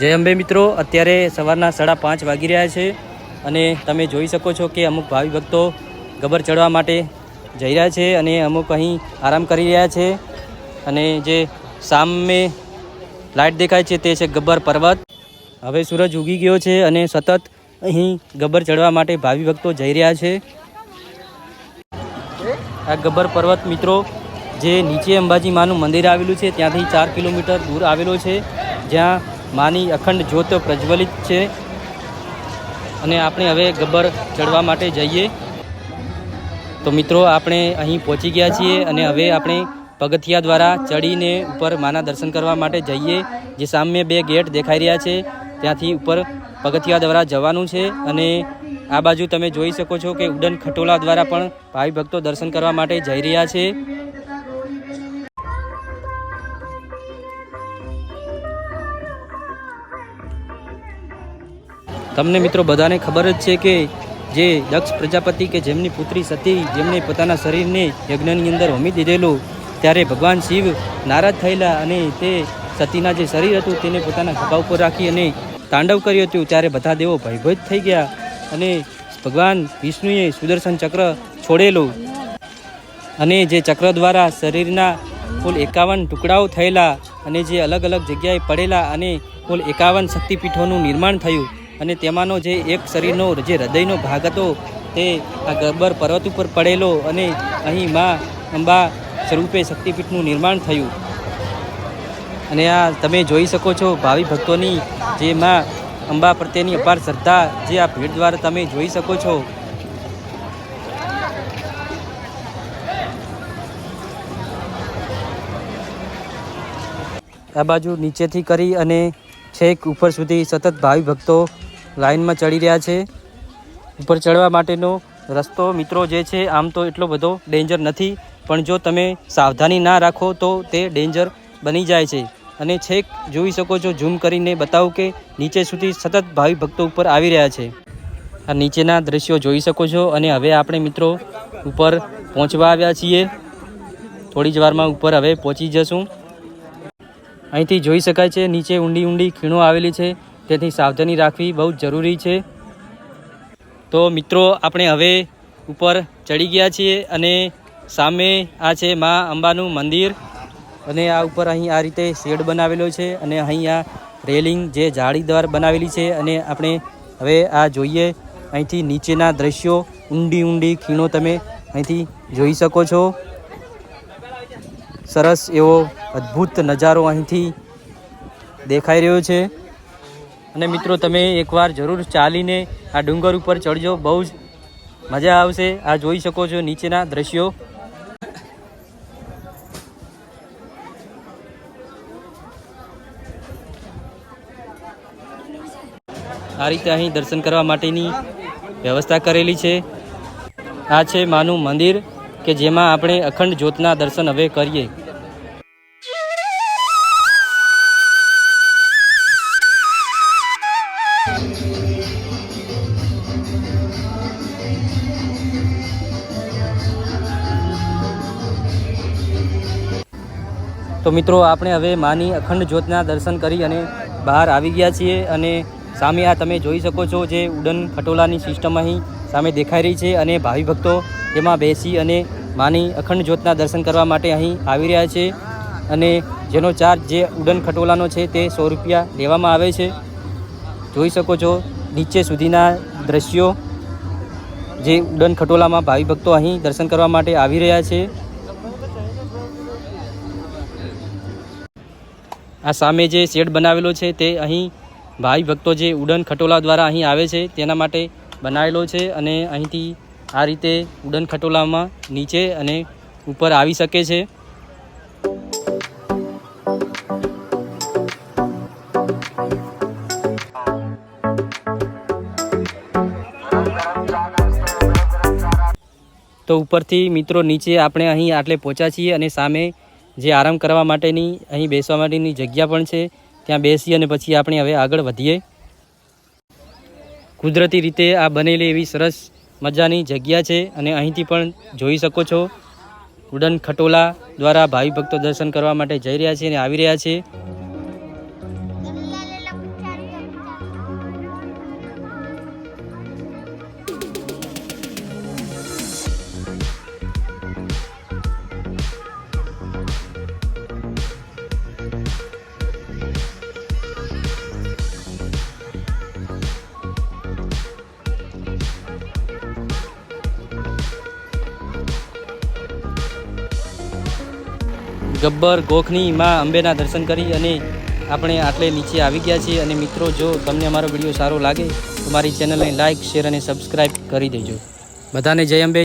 જય અંબે મિત્રો, અત્યારે સવારના સાડા પાંચ વાગી રહ્યા છે અને તમે જોઈ શકો છો કે અમુક ભાવિ ભક્તો ગબર ચડવા માટે જઈ રહ્યા છે અને અમુક અહીં આરામ કરી રહ્યા છે. અને જે સામે લાઇટ દેખાય છે તે છે ગબ્બર પર્વત. હવે સૂરજ ઉગી ગયો છે અને સતત અહીં ગબ્બર ચડવા માટે ભાવિ ભક્તો જઈ રહ્યા છે. આ ગબ્બર પર્વત મિત્રો, જે નીચે અંબાજી માનું મંદિર આવેલું છે, ત્યાંથી ચાર કિલોમીટર દૂર આવેલો છે, જ્યાં માની અખંડ જ્યોત પ્રજ્વલિત છે અને આપણે હવે ગબ્બર ચડવા માટે જઈએ. તો મિત્રો, આપણે અહીં પહોંચી ગયા છીએ અને હવે આપણે પગથિયા દ્વારા ચડીને ઉપર માના દર્શન કરવા માટે જઈએ, જે સામે બે ગેટ દેખાઈ રહ્યા છે. ત્યાંથી ઉપર પગથિયા દ્વારા જવાનું છે અને આ બાજુ તમે જોઈ શકો છો કે ઉડન ખટોલા દ્વારા પણ ભાઈ ભક્તો દર્શન કરવા માટે જઈ રહ્યા છે. તમને મિત્રો બધાને ખબર જ છે કે જે દક્ષ પ્રજાપતિ કે જેમની પુત્રી સતી, જેમણે પોતાના શરીરને યજ્ઞની અંદર હોમી દીધેલું, ત્યારે ભગવાન શિવ નારાજ થયેલા અને તે સતીના જે શરીર હતું તેને પોતાના ખભા ઉપર રાખી અને તાંડવ કર્યું હતું, ત્યારે બધા દેવો ભયભીત થઈ ગયા અને ભગવાન વિષ્ણુએ સુદર્શન ચક્ર છોડેલું. અને જે ચક્ર દ્વારા શરીરના કુલ એકાવન ટુકડાઓ થયેલા અને જે અલગ અલગ જગ્યાએ પડેલા અને કુલ એકાવન શક્તિપીઠોનું નિર્માણ થયું. અને તેમાંનો જે એક શરીરનો જે હૃદયનો ભાગ હતો, તે આ ગબ્બર પર્વત ઉપર પડેલો અને અહીં મા અંબા સ્વરૂપે શક્તિપીઠનું નિર્માણ થયું. અને આ તમે જોઈ શકો છો, ભાવિ ભક્તોની જે મા અંબા પ્રત્યેની અપાર શ્રદ્ધા જે આ ભીડ દ્વારા તમે જોઈ શકો છો. આ બાજુ નીચેથી કરી અને છેક ઉપર સુધી સતત ભાવિ ભક્તો લાઈનમાં ચડી રહ્યા છે. ઉપર ચડવા માટેનો રસ્તો, મિત્રો, જે છે, આમ તો એટલો બધો ડેન્જર નથી, પણ જો તમે સાવધાની ના રાખો, તો તે ડેન્જર બની જાય છે. અને છેક જોઈ શકો છો ઝૂમ કરીને બતાવું કે નીચે સુધી સતત ભાવિ ભક્તો ઉપર આવી રહ્યા છે. આ નીચેના દ્રશ્યો જોઈ શકો છો, અને હવે આપણે, મિત્રો, ઉપર પહોંચવા આવ્યા છીએ. થોડી જ વારમાં ઉપર હવે પહોંચી જશું. અહીંથી જોઈ શકાય છે, નીચે ઊંડી ઊંડી ખીણો આવેલી છે. તેથી સાવધાની રાખવી બહુ જરૂરી છે. તો મિત્રો, આપણે હવે ઉપર ચડી ગયા છીએ અને સામે આ છે મા અંબાનું મંદિર. અને આ ઉપર અહીં આ રીતે શેડ બનાવેલો છે અને અહીં આ રેલિંગ જે જાળીદાર બનાવેલી છે અને આપણે હવે આ જોઈએ. અહીંથી નીચેના દ્રશ્યો, ઊંડી ઊંડી ખીણો તમે અહીંથી જોઈ શકો છો. સરસ એવો અદ્ભુત નજારો અહીંથી દેખાઈ રહ્યો છે. અને મિત્રો, તમે એકવાર જરૂર ચાલીને આ ડુંગર ઉપર ચડજો. બહુ જ મજા આવશે. આ જોઈ શકો છો નીચેના દ્રશ્યો. આ રીતે અહીં દર્શન કરવા માટેની વ્યવસ્થા કરેલી છે. આ છે માનું મંદિર, કે જેમાં આપણે અખંડ જ્યોતના દર્શન હવે કરીએ. તો મિત્રો, આપણે હવે માની અખંડ જ્યોતના દર્શન કરી અને બહાર આવી ગયા છીએ અને સામે આ તમે જોઈ શકો છો જે ઉડન ખટોલાની સિસ્ટમ અહીં સામે દેખાઈ રહી છે અને ભાવિ ભક્તો તેમાં બેસી અને માની અખંડ જ્યોતના દર્શન કરવા માટે અહીં આવી રહ્યા છે અને જેનો ચાર્જ જે ઉડન ખટોલાનો છે તે સો રૂપિયા લેવામાં આવે છે. જોઈ શકો છો નીચે સુધીના દ્રશ્યો જે ઉડન ખટોલામાં ભાવિ ભક્તો અહીં દર્શન કરવા માટે આવી રહ્યા છે. આ સામે જે શેડ બનાવેલો છે તે અહીં ભાઈ ભક્તો જે ઉડન ખટોલા દ્વારા અહીં આવે છે તેના માટે બનાવેલો છે અને અહીંથી આ રીતે ઉડન ખટોલામાં નીચે અને ઉપર આવી શકે છે. તો ઉપરથી મિત્રો નીચે આપણે અહીં આટલે પહોંચ્યા છીએ અને સામે જે આરામ કરવા માટેની અહીં બેસવા માટેની જગ્યા પણ છે, ત્યાં બેસી અને પછી આપણે હવે આગળ વધીએ. કુદરતી રીતે આ બનેલી એવી સરસ મજાની જગ્યા છે અને અહીંથી પણ જોઈ શકો છો. ઉડન ખટોલા દ્વારા ભાવિ ભક્તો દર્શન કરવા માટે જઈ રહ્યા છે અને આવી રહ્યા છે. ગબ્બર ગોખની માં અંબેના દર્શન કરી અને આપણે આટલે નીચે આવી ગયા છીએ. અને મિત્રો, જો તમને અમારો વીડિયો સારો લાગે તો મારી ચેનલને લાઇક શેર અને સબસ્ક્રાઈબ કરી દેજો. બધાને જય અંબે.